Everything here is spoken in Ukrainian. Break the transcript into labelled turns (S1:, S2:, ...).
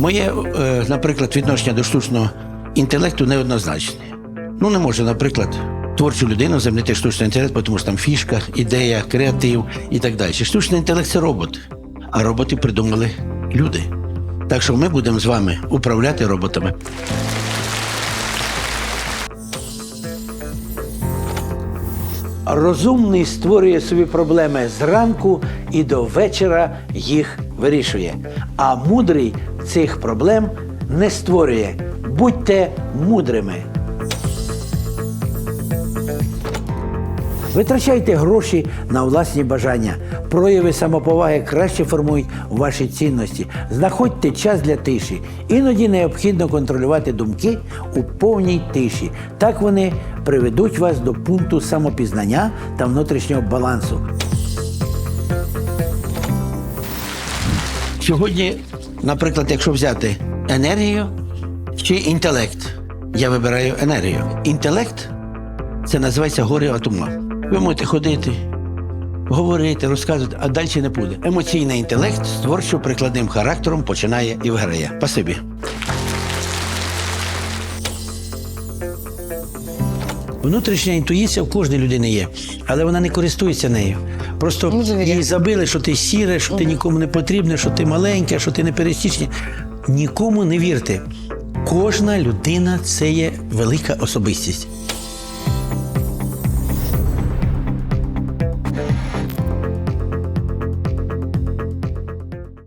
S1: Моє, е, наприклад, відношення до штучного інтелекту неоднозначне. Ну, не можу, наприклад, творчу людину замінити штучний інтелект, тому що там фішка, ідея, креатив і так далі. Штучний інтелект це робот, а роботи придумали люди. Так що ми будемо з вами управляти роботами. Розумний створює собі проблеми зранку і до вечора їх вирішує. А мудрий цих проблем не створює. Будьте мудрими. Витрачайте гроші на власні бажання. Прояви самоповаги краще формують ваші цінності. Знаходьте час для тиші. Іноді необхідно контролювати думки у повній тиші. Так вони приведуть вас до пункту самопізнання та внутрішнього балансу. Сьогодні, наприклад, якщо взяти енергію чи інтелект, я вибираю енергію. Інтелект це називається горе от ума. Ви можете ходити, говорити, розказувати, а далі не буде. Емоційний інтелект з творчо-прикладним характером починає і виграє. Спасибі. Внутрішня інтуїція в кожній людини є, але вона не користується нею. Просто
S2: Не
S1: їй забили, що ти сіре, що ти нікому не потрібне, що ти маленьке, що ти не пересічний. Нікому не вірте. Кожна людина це є велика особистість.